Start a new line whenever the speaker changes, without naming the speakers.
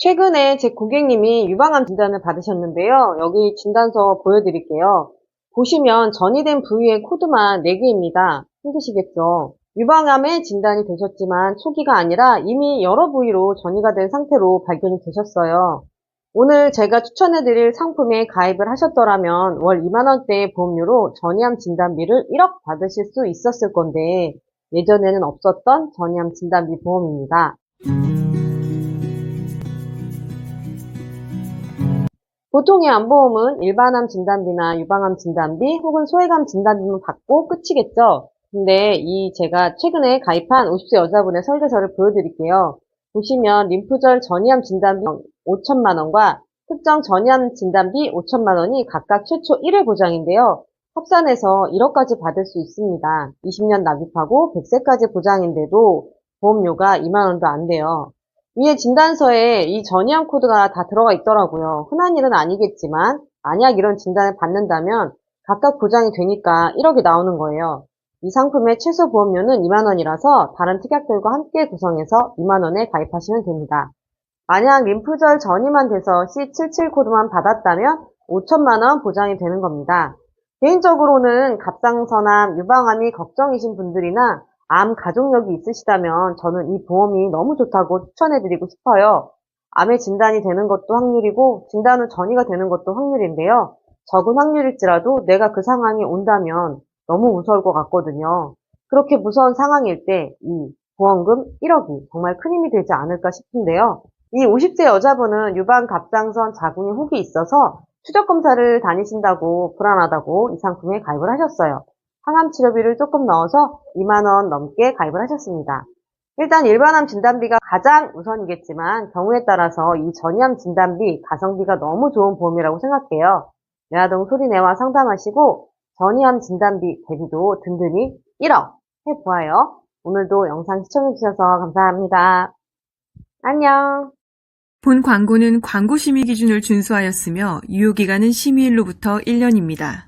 최근에 제 고객님이 유방암 진단을 받으셨는데요. 여기 진단서 보여드릴게요. 보시면 전이된 부위의 코드만 4개입니다. 힘드시겠죠? 유방암에 진단이 되셨지만 초기가 아니라 이미 여러 부위로 전이가 된 상태로 발견이 되셨어요. 오늘 제가 추천해드릴 상품에 가입을 하셨더라면 월 2만원대의 보험료로 전이암 진단비를 1억 받으실 수 있었을 건데 예전에는 없었던 전이암 진단비 보험입니다. 보통의 암보험은 일반암 진단비나 유방암 진단비 혹은 소외감 진단비만 받고 끝이겠죠. 근데 이 제가 최근에 가입한 50세 여자분의 설계서를 보여드릴게요. 보시면 림프절 전이암 진단비 5천만 원과 특정 전이암 진단비 5천만 원이 각각 최초 1회 보장인데요. 합산해서 1억까지 받을 수 있습니다. 20년 납입하고 100세까지 보장인데도 보험료가 2만 원도 안 돼요. 위에 진단서에 이 전이암 코드가 다 들어가 있더라고요. 흔한 일은 아니겠지만 만약 이런 진단을 받는다면 각각 보장이 되니까 1억이 나오는 거예요. 이 상품의 최소 보험료는 2만 원이라서 다른 특약들과 함께 구성해서 2만 원에 가입하시면 됩니다. 만약 림프절 전이만 돼서 C77 코드만 받았다면 5천만 원 보장이 되는 겁니다. 개인적으로는 갑상선암, 유방암이 걱정이신 분들이나 암 가족력이 있으시다면 저는 이 보험이 너무 좋다고 추천해드리고 싶어요. 암의 진단이 되는 것도 확률이고 진단 후 전이가 되는 것도 확률인데요. 적은 확률일지라도 내가 그 상황이 온다면 너무 무서울 것 같거든요. 그렇게 무서운 상황일 때 이 보험금 1억이 정말 큰 힘이 되지 않을까 싶은데요. 이 50세 여자분은 유방 갑상선 자궁에 혹이 있어서 추적 검사를 다니신다고 불안하다고 이 상품에 가입을 하셨어요. 항암 치료비를 조금 넣어서 2만 원 넘게 가입을 하셨습니다. 일단 일반암 진단비가 가장 우선이겠지만 경우에 따라서 이 전이암 진단비, 가성비가 너무 좋은 보험이라고 생각해요. 외아동 소리내와 상담하시고 전이암 진단비 대비도 든든히 1억 해보아요. 오늘도 영상 시청해주셔서 감사합니다. 안녕.
본 광고는 광고 심의 기준을 준수하였으며 유효기간은 심의일로부터 1년입니다.